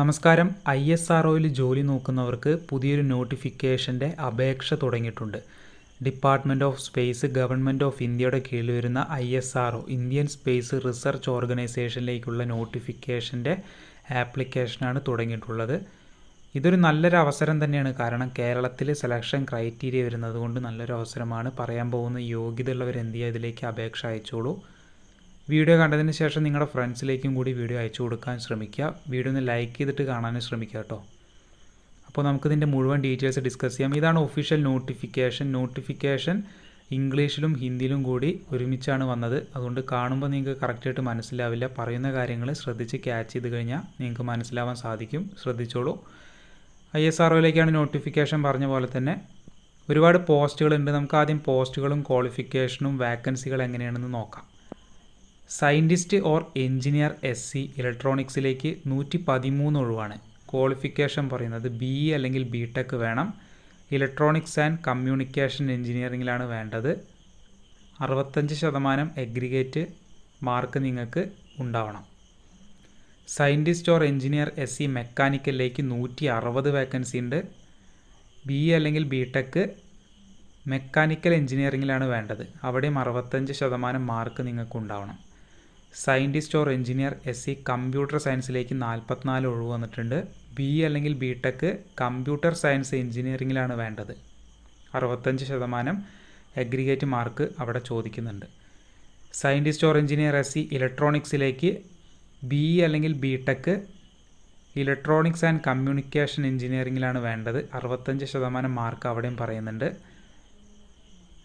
നമസ്കാരം. I S R ഒയിൽ ജോലി നോക്കുന്നവർക്ക് പുതിയൊരു നോട്ടിഫിക്കേഷന്റെ അപേക്ഷ തുടങ്ങിയിട്ടുണ്ട്. Department of space government of ഇന്ത്യയുടെ കീഴിൽ വരുന്ന I S R O Indian space research ഓർഗനൈസേഷനിലേക്കുള്ള നോട്ടിഫിക്കേഷന്റെ ആപ്ലിക്കേഷനാണ് തുടങ്ങിയിട്ടുള്ളത്. ഇതൊരു നല്ലൊരു അവസരം തന്നെയാണ്. കാരണം കേരളത്തിൽ സെലക്ഷൻ ക്രൈറ്റീരിയ വരുന്നത് കൊണ്ട് നല്ലൊരു അവസരമാണ്. പറയാൻ പോകുന്ന യോഗ്യതയുള്ളവർ എന്ത് ചെയ്യുക? ഇതിലേക്ക് അപേക്ഷ അയച്ചോളൂ. വീഡിയോ കണ്ടതിന് ശേഷം നിങ്ങളുടെ ഫ്രണ്ട്സിലേക്കും കൂടി വീഡിയോ അയച്ചു കൊടുക്കാൻ ശ്രമിക്കുക. വീഡിയോ ഒന്ന് ലൈക്ക് ചെയ്തിട്ട് കാണാനും ശ്രമിക്കുക കേട്ടോ. അപ്പോൾ നമുക്കിതിന്റെ മുഴുവൻ ഡീറ്റെയിൽസ് ഡിസ്കസ് ചെയ്യാം. ഇതാണ് ഒഫീഷ്യൽ നോട്ടിഫിക്കേഷൻ. നോട്ടിഫിക്കേഷൻ ഇംഗ്ലീഷിലും ഹിന്ദിയിലും കൂടി ഒരുമിച്ചാണ് വന്നത്. അതുകൊണ്ട് കാണുമ്പോൾ നിങ്ങൾക്ക് കറക്റ്റായിട്ട് മനസ്സിലാവില്ല. പറയുന്ന കാര്യങ്ങൾ ശ്രദ്ധിച്ച് ക്യാച്ച് ചെയ്ത് കഴിഞ്ഞാൽ നിങ്ങൾക്ക് മനസ്സിലാവാൻ സാധിക്കും. ശ്രദ്ധിച്ചോളൂ. ഐ എസ് ആർ നോട്ടിഫിക്കേഷൻ പറഞ്ഞ പോലെ തന്നെ ഒരുപാട് പോസ്റ്റുകളുണ്ട്. നമുക്ക് ആദ്യം പോസ്റ്റുകളും ക്വാളിഫിക്കേഷനും വാക്കൻസികൾ എങ്ങനെയാണെന്ന് നോക്കാം. Scientist or engineer S C ഇലക്ട്രോണിക്സിലേക്ക് നൂറ്റി പതിമൂന്ന് ഒഴിവാണ്. ക്വാളിഫിക്കേഷൻ പറയുന്നത് ബി ഇ അല്ലെങ്കിൽ ബി ടെക് വേണം. ഇലക്ട്രോണിക്സ് ആൻഡ് കമ്മ്യൂണിക്കേഷൻ എഞ്ചിനീയറിങ്ങിലാണ് വേണ്ടത്. അറുപത്തഞ്ച് ശതമാനം എഗ്രിഗേറ്റ് മാർക്ക് നിങ്ങൾക്ക് ഉണ്ടാവണം. Scientist or engineer S C മെക്കാനിക്കലിലേക്ക് നൂറ്റി അറുപത് വേക്കൻസി ഉണ്ട്. ബി ഇ അല്ലെങ്കിൽ ബി ടെക് മെക്കാനിക്കൽ എഞ്ചിനീയറിങ്ങിലാണ് വേണ്ടത്. അവിടെയും അറുപത്തഞ്ച് ശതമാനം മാർക്ക് നിങ്ങൾക്ക് ഉണ്ടാവണം. Scientist or engineer S C computer സയൻസിലേക്ക് നാൽപ്പത്തിനാല് ഒഴിവ് വന്നിട്ടുണ്ട്. ബി അല്ലെങ്കിൽ ബി ടെക് കമ്പ്യൂട്ടർ സയൻസ് എഞ്ചിനീയറിങ്ങിലാണ് വേണ്ടത്. അറുപത്തഞ്ച് ശതമാനം അഗ്രിഗേറ്റ് മാർക്ക് അവിടെ ചോദിക്കുന്നുണ്ട്. Scientist or engineer S C ഇലക്ട്രോണിക്സിലേക്ക് B അല്ലെങ്കിൽ B tech electronics and communication എഞ്ചിനീയറിങ്ങിലാണ് വേണ്ടത്. അറുപത്തഞ്ച് ശതമാനം മാർക്ക് അവിടെയും പറയുന്നുണ്ട്.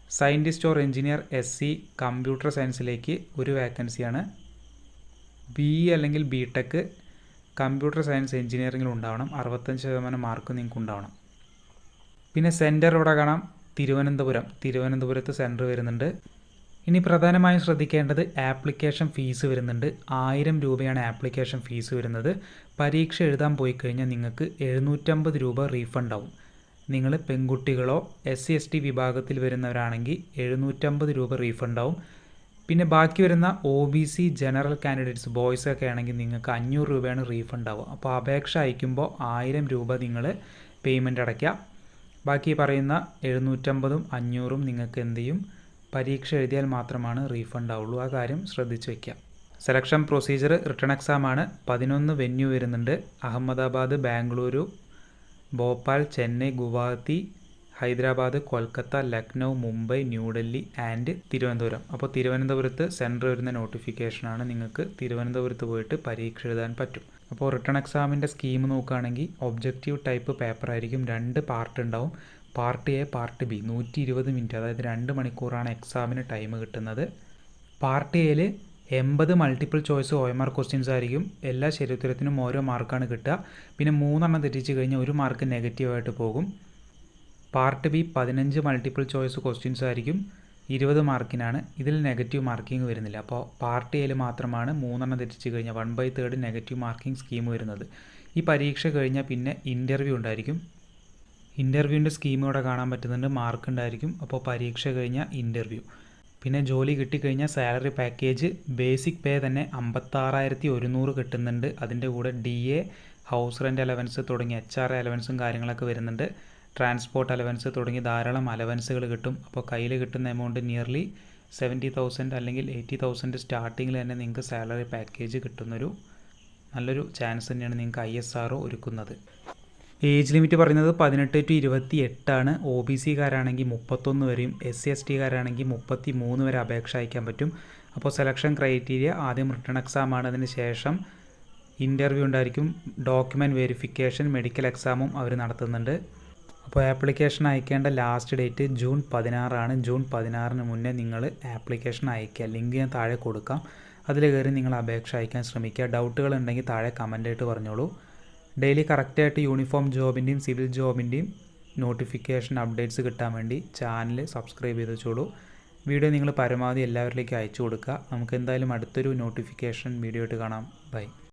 Scientist or engineer S C computer സയൻസിലേക്ക് ഒരു വേക്കൻസിയാണ്. ബി ഇ അല്ലെങ്കിൽ ബി ടെക് കമ്പ്യൂട്ടർ സയൻസ് എഞ്ചിനീയറിംഗിൽ ഉണ്ടാവണം. അറുപത്തഞ്ച് ശതമാനം മാർക്ക് നിങ്ങൾക്ക് ഉണ്ടാവണം. പിന്നെ സെന്റർ ഇവിടെ കാണാം. തിരുവനന്തപുരം. തിരുവനന്തപുരത്ത് സെന്റർ വരുന്നുണ്ട്. ഇനി പ്രധാനമായും ശ്രദ്ധിക്കേണ്ടത് ആപ്ലിക്കേഷൻ ഫീസ് വരുന്നുണ്ട്. ആയിരം രൂപയാണ് ആപ്ലിക്കേഷൻ ഫീസ് വരുന്നത്. പരീക്ഷ എഴുതാൻ പോയി കഴിഞ്ഞാൽ നിങ്ങൾക്ക് എഴുന്നൂറ്റമ്പത് രൂപ റീഫണ്ട് ആവും നിങ്ങൾ പെൺകുട്ടികളോ എസ് സി എസ് ടി വിഭാഗത്തിൽ വരുന്നവരാണെങ്കിൽ എഴുന്നൂറ്റമ്പത് രൂപ റീഫണ്ടാവും. പിന്നെ ബാക്കി വരുന്ന O B C general candidates boys ഒക്കെ ആണെങ്കിൽ നിങ്ങൾക്ക് അഞ്ഞൂറ് രൂപയാണ് റീഫണ്ട് ആവുക അപ്പോൾ അപേക്ഷ അയക്കുമ്പോൾ ആയിരം രൂപ നിങ്ങൾ പേയ്മെന്റ് അടയ്ക്കുക. ബാക്കി പറയുന്ന എഴുന്നൂറ്റമ്പതും അഞ്ഞൂറും നിങ്ങൾക്ക് എന്ത് ചെയ്യും? പരീക്ഷ എഴുതിയാൽ മാത്രമാണ് റീഫണ്ട് ആവുള്ളൂ ആ കാര്യം ശ്രദ്ധിച്ച് വയ്ക്കുക സെലക്ഷൻ പ്രൊസീജിയർ റിട്ടേൺ എക്സാമാണ് പതിനൊന്ന് വെന്യൂ വരുന്നുണ്ട്. അഹമ്മദാബാദ് ബാംഗ്ലൂരു ഭോപ്പാൽ ചെന്നൈ ഗുവാഹത്തി ഹൈദരാബാദ് കൊൽക്കത്ത ലക്നൗ മുംബൈ ന്യൂഡൽഹി ആൻഡ് തിരുവനന്തപുരം. അപ്പോൾ തിരുവനന്തപുരത്ത് സെന്റർ വരുന്ന നോട്ടിഫിക്കേഷനാണ് നിങ്ങൾക്ക് തിരുവനന്തപുരത്ത് പോയിട്ട് പരീക്ഷ എഴുതാൻ പറ്റും. അപ്പോൾ റിട്ടേൺ എക്സാമിന്റെ സ്കീം നോക്കുകയാണെങ്കിൽ ഒബ്ജക്റ്റീവ് ടൈപ്പ് പേപ്പർ ആയിരിക്കും രണ്ട് പാർട്ട് ഉണ്ടാവും. Part A part B. നൂറ്റി ഇരുപത് മിനിറ്റ് അതായത് രണ്ട് മണിക്കൂറാണ് എക്സാമിന് ടൈം കിട്ടുന്നത്. പാർട്ട് എയിൽ എൺപത് multiple choice O M R questions ആയിരിക്കും. എല്ലാ ശരീരത്തിനും ഓരോ മാർക്കാണ് കിട്ടുക. പിന്നെ മൂന്നെണ്ണം തെറ്റിച്ച് കഴിഞ്ഞാൽ ഒരു മാർക്ക് നെഗറ്റീവായിട്ട് പോകും. പാർട്ട് ബി പതിനഞ്ച് മൾട്ടിപ്പിൾ ചോയ്സ് ക്വസ്റ്റ്യൻസ് ആയിരിക്കും. ഇരുപത് മാർക്കിനാണ് ഇതിൽ നെഗറ്റീവ് മാർക്കിംഗ് വരുന്നില്ല. അപ്പോൾ പാർട്ട് എയിൽ മാത്രമാണ് മൂന്നെണ്ണം തെറ്റിച്ച് കഴിഞ്ഞാൽ one by third negative marking scheme വരുന്നത്. ഈ പരീക്ഷ കഴിഞ്ഞാൽ പിന്നെ ഇന്റർവ്യൂ ഉണ്ടായിരിക്കും. ഇന്റർവ്യൂവിന്റെ സ്കീം ഇവിടെ കാണാൻ പറ്റുന്നുണ്ട്. മാർക്ക് ഉണ്ടായിരിക്കും. അപ്പോൾ പരീക്ഷ കഴിഞ്ഞാൽ ഇന്റർവ്യൂ പിന്നെ ജോലി കിട്ടിക്കഴിഞ്ഞാൽ സാലറി പാക്കേജ് ബേസിക് പേ തന്നെ അമ്പത്താറായിരത്തി ഒരുന്നൂറ് കിട്ടുന്നുണ്ട്. അതിന്റെ കൂടെ D A house rent allowance തുടങ്ങി എച്ച് ആർ അലവൻസും കാര്യങ്ങളൊക്കെ വരുന്നുണ്ട്. ട്രാൻസ്പോർട്ട് അലവൻസ് തുടങ്ങി ധാരാളം അലവൻസുകൾ കിട്ടും. അപ്പോൾ കയ്യിൽ കിട്ടുന്ന എമൗണ്ട് നിയർലി സെവന്റി തൗസൻഡ് അല്ലെങ്കിൽ എയ്റ്റി തൗസൻഡ് സ്റ്റാർട്ടിങ്ങിൽ തന്നെ നിങ്ങൾക്ക് സാലറി പാക്കേജ് കിട്ടുന്നൊരു നല്ലൊരു ചാൻസ് തന്നെയാണ് നിങ്ങൾക്ക് ഐ എസ് ആർ ഒരുക്കുന്നത്. ഏജ് ലിമിറ്റ് പറയുന്നത് പതിനെട്ട് ടു ഇരുപത്തി എട്ടാണ് ഒ ബി സിക്കാരാണെങ്കിൽ മുപ്പത്തൊന്ന് വരെയും എസ് സി എസ് ടിക്കാരാണെങ്കിൽ മുപ്പത്തി മൂന്ന് വരെ അപേക്ഷ അയക്കാൻ പറ്റും. അപ്പോൾ സെലക്ഷൻ ക്രൈറ്റീരിയ ആദ്യം റിട്ടേൺ എക്സാം ആണ്. അതിന് ശേഷം ഇന്റർവ്യൂ ഉണ്ടായിരിക്കും. ഡോക്യുമെന്റ് വെരിഫിക്കേഷൻ മെഡിക്കൽ എക്സാമും അവർ നടത്തുന്നുണ്ട്. അപ്പോൾ ആപ്ലിക്കേഷൻ അയക്കേണ്ട ലാസ്റ്റ് ഡേറ്റ് ജൂൺ പതിനാറാണ്. ജൂൺ പതിനാറിന് മുന്നേ നിങ്ങൾ ആപ്ലിക്കേഷൻ അയക്കുക. ലിങ്ക് ഞാൻ താഴെ കൊടുക്കാം. അതിൽ കയറി നിങ്ങൾ അപേക്ഷ അയക്കാൻ ശ്രമിക്കുക. ഡൗട്ടുകൾ ഉണ്ടെങ്കിൽ താഴെ കമന്റായിട്ട് പറഞ്ഞോളൂ. ഡെയിലി കറക്റ്റായിട്ട് യൂണിഫോം ജോബിന്റെയും സിവിൽ ജോബിന്റെയും നോട്ടിഫിക്കേഷൻ അപ്ഡേറ്റ്സ് കിട്ടാൻ വേണ്ടി ചാനൽ സബ്സ്ക്രൈബ് ചെയ്ത് വെച്ചോളൂ. വീഡിയോ നിങ്ങൾ പരമാവധി എല്ലാവരിലേക്കും അയച്ചു കൊടുക്കുക. നമുക്ക് എന്തായാലും അടുത്തൊരു നോട്ടിഫിക്കേഷൻ വീഡിയോ ആയിട്ട് കാണാം. ബൈ.